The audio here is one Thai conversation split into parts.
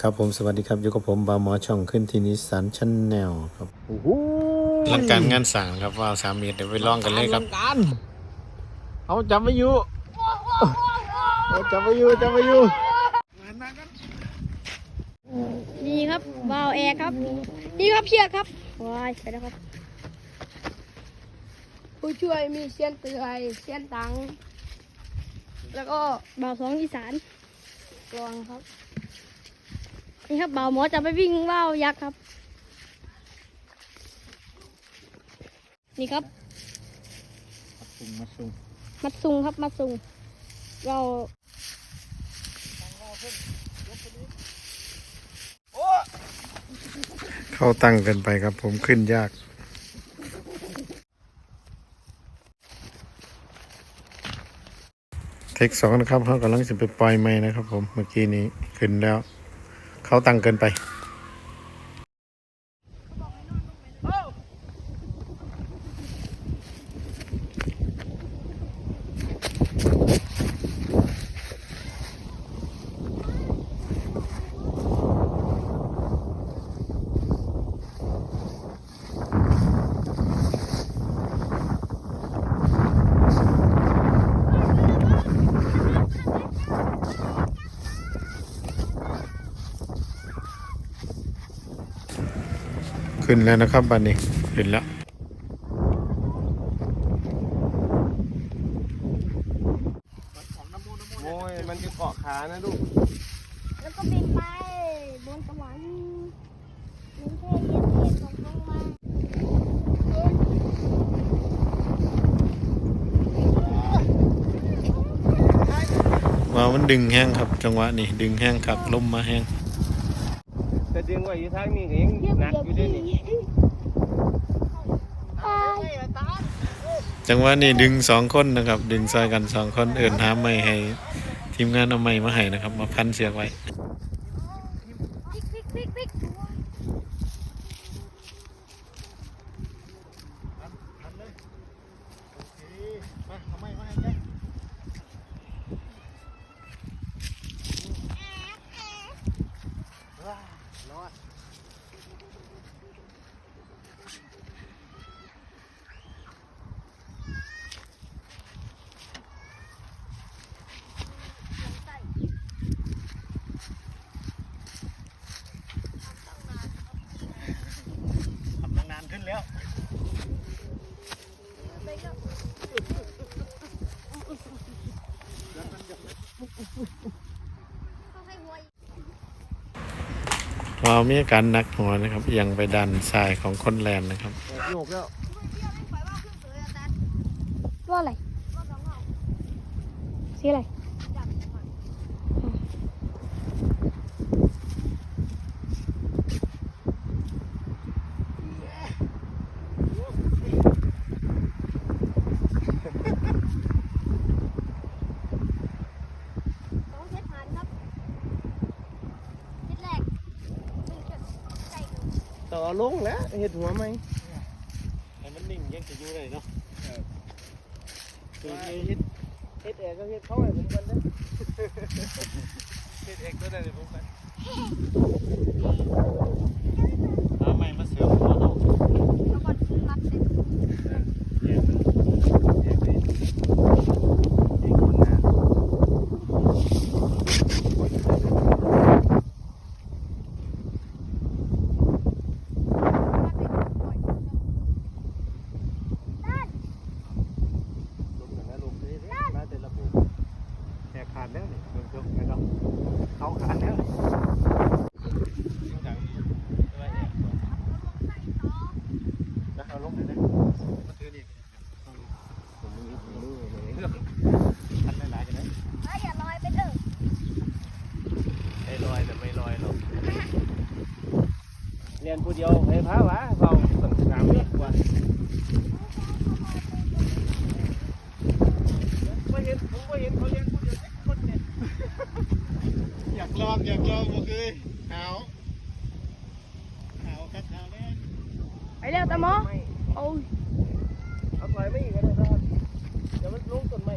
ครับผมสวัสดีครับอยู่กับผมบาวหมอช่องขึ้นที่นิสสันชั้นแนวครับโอ้โหหลังการงานสั่งครับว่าสามเมตรเดี๋ยวไปลองกันเลยครับการเอาจำไม่อยู่เอาจำไม่อยู่จำไม่อยู่นี่ครับวาล์วแอร์ครับ นี่ครับเชือกครับว้ายไปแล้วครับ ผู้ช่วยมีเสียนเตือยเสียนตัง แล้วก็บ่าวสองอีสานรองครับ นี่ครับบ่าวหมอจะไปวิ่งว่าวยักษ์ครับ นี่ครับซุ่มมาซุ่มมัดซุงครับมัดซุงเราเข้าตั้งเกินไปครับผมขึ้นยาก เทคสองนะครับเขากำลังจะไปปล่อยไม้นะครับผมเมื่อกี้นี้ขึ้นแล้ว เขาตังเกินไป ขึ้นแล้วนะครับบันนี้ขึ้นแล้วโอ้ยมันจะเกาะขานะลูกแล้วก็บินไปบนสวรรค์มีเทพเย็นเทพตกลงมาว่ามันดึงแห้งครับ จังหวะนี้ดึงแห้งขักลมมาแห้ง แต่ดึงไว้อยู่ทางนี้ก็ยังหนักอยู่ด้วยนี่จังหวะนี้ดึงสองคนนะครับ ดึงซอยกันสองคนเอื่นหาไม่ให้ ทีมงานเอาไม้มาให้นะครับ มาพันเสียกไว้พลิกพลิกพลิกพลิก ทำตั้งนานขึ้นแล้ว เรา มีอาการหนักหัวนะครับเอียงไปดันทรายของคนแลนนะครับโยกแล้วว่าอะไรสีอะไร สองเซตผ่านครับเซตแรกหนึ่งเซตใส่ห นึ่งต่อลงแล้วเห็ดหัวไหมให้มันนิ่งยังจะอยู่เลยเนาะเฮ็ดเฮ็ดเอกก็เฮ็ดเข้าให้ผมกันเด้อเฮ็ดเอกก็ได้เลยผมกันเอาไม้มาเสริมหัวเราแล้วก็มัดเสร็จ เฮ็ดมันเฮ็ดเลยเฮ็ดคนหน้า ลงจากนั้นลงเลยมาแต่ระบบแหกขาดแล้วนี่ลงจบไม่ต้องเขาขาดแล้วแล้วเอาลงไปเลยมาถือนี่ผมมีรู้เลยทันหลายๆกันนะ เอ้ยอย่าลอยไปเถอะ ไอ้ลอยแต่ไม่ลอยหรอกเรียน ผู้เดียวให้พาวะเบาตั้งสามเมตรกว่าไม่เห็นผมไม่เห็นเขาเรียนผู้เดียวสักคนเนี่ยอยากลองอยากลองบ่เคยหาวหาวครับหาวแน่ไปเร็วตาหมอไม่โอ้ยเอาถอยไม่อีกก็ได้ครับเดี๋ยวมันลงต้นไม้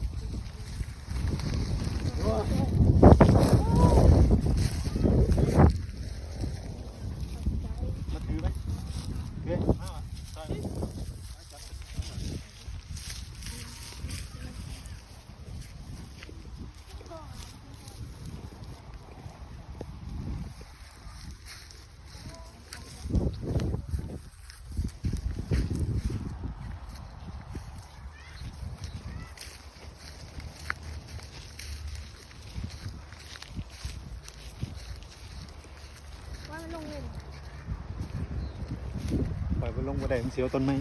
ล่อยไปลงบันไดมันเสียวต้นไม้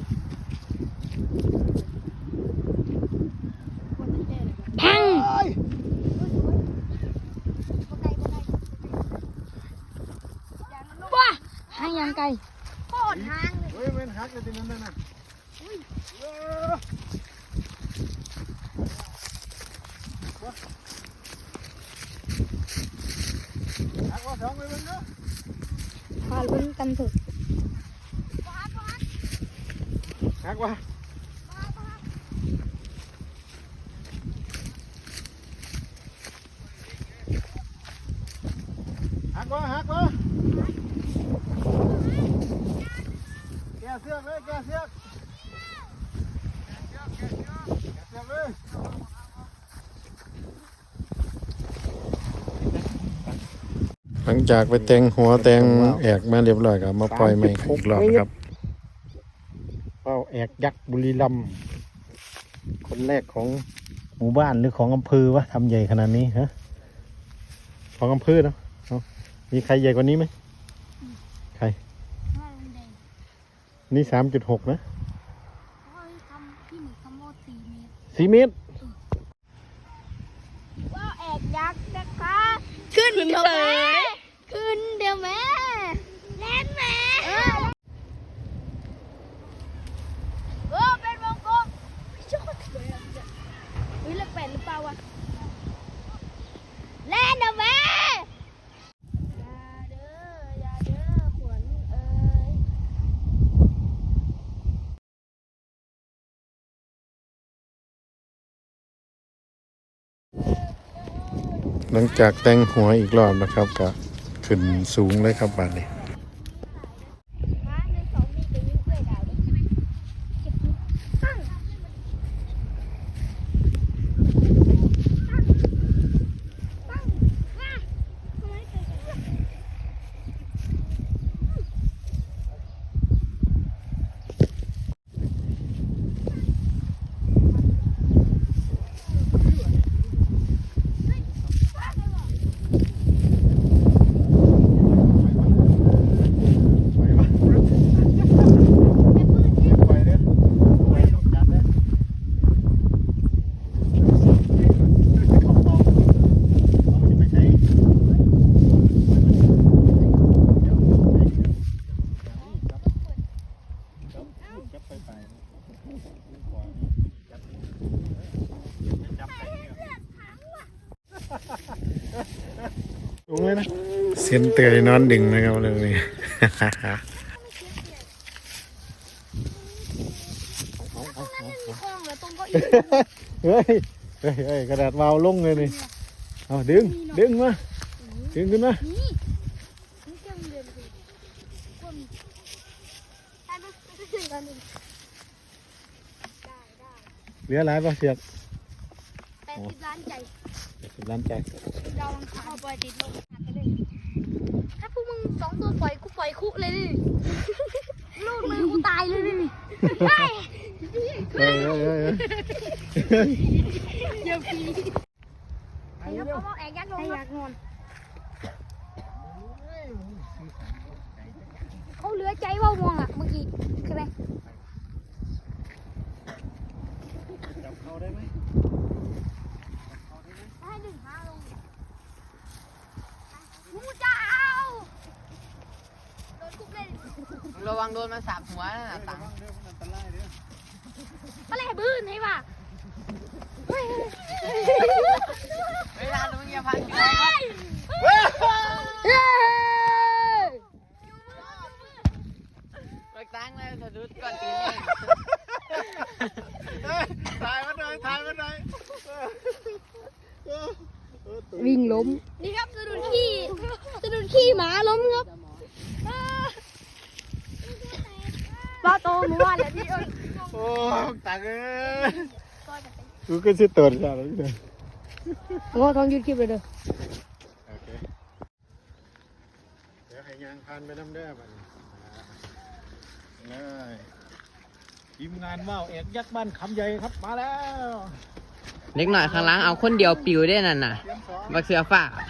พังว้าหางยังไกลโคตรหางเลยเฮ้ยมันหักเลยทีนั้นน่ะเออหักว่าสองไปเบิ่งเนาะพาลุ้นกันเถอะ หักว่าหักว่าหักว่าแกเสือกเลยแกเสือกแกเสือกแกเสือกเลยหลังจากไปแต่งหัวแต่งแอกมาเรียบร้อยก็มาปล่อยใหม่อีกรอบครับ เป้าแอกยักษ์บุรีรัมย์คนแรกของหมู่บ้านหรือของอำเภอวะทำใหญ่ขนาดนี้ฮะของอำเภอเนาะเอามีใครใหญ่กว่านี้ไหมใคร นี่สามจุดหกนะสี่เมตรว่าแอกยักษ์นะคะ ขึ้นเดี๋ยวแม่ขึ้นเดี๋ยวแม่เล่นแม่เออเออเป็นวงกลมชอบสวยอะเฮ้ยเลขแปดหรือเปล่าวะเล่นเดี๋ยวแม่อย่าเด้ออย่าเด้ อขวัญเอ้ยหลังจากแต่งหัวอีกรอบนะครับก็ขึ้นสูงเลยครับบาดนี้ฮะหนึ่งสองมีจะวิ่งเพื่อดาวด้วยใช่ไหมเก็บนิ้วตั้งตั้งอะทำไมเกิดขึ้น ไปวะไปเด้อไปจัดเด้อเอาเอาเอาไปใช้เดี๋ยวจับไปไปจับไปสูง เลยนะเสียนเตยนอนดึงนะครับเรื่องนี้มีคลองเหรอตรงเก็อีเฮ้ยเฮ้ยเฮ้ยกระดาษวาวลงเลยนี่เอาดึงดึงมาดึงขึ้นมานี่นี่เครื่องเดือนสิกว่ามีได้ไหมได้ได้ได้ได้เหลือหลายป่ะเสียดแปดสิบล้านใจ สิบล้านใจเราเอาปล่อยติดลงหักกันเลยถ้าพวกมึงสองตัวปล่อยกูปล่อยคุเลยดิลูกเลยกูตายเลยดิได้เฮ้ยเฮ้ยเฮ้ยเฮ้ยเดี๋ยวปีไอ้ครับเขาบอกแอกยักษ์ลงยักษ์นอนเขาเหลือใจว่ามองอะเมื่อกี้ใช่ไหมจับเขาได้ไหม ให้ดึงหาลงกูจะเอาโดนคุกเลย ระวังโดนมันสาบหัวนะตังระวังเด้อมันอันตรายเด้ออะไรบื้นให้ป่ะเวลาลุงอย่าพันกินอะไรครับเย้เลิกตั้งเลยสะดุดก่อนตีนี่ถ่ายมาหน่อยถ่ายมาหน่อยวิ่งล้ม นี่ครับสะดุดขี้สะดุดขี้หมาล้มครับป้าโต หมู่บ้านแหละที่เอ้ยโอ้ตังเอ้ยกูก็สิตัวจ้าเลยเด้อโอ้ต้องหยุดคลิปเลยเด้อโอเคเดี๋ยวให้ยางพานไปน้ำเด้อบัดนี้เลยทีมงานว่าวเอกยักษ์บ้านคำใหญ่ครับมาแล้ว เล็กหน่อยข้างหล่างเอาคนเดียวปิวได้นั่นน่ะเตรียมสองบักเสือฝ้าเ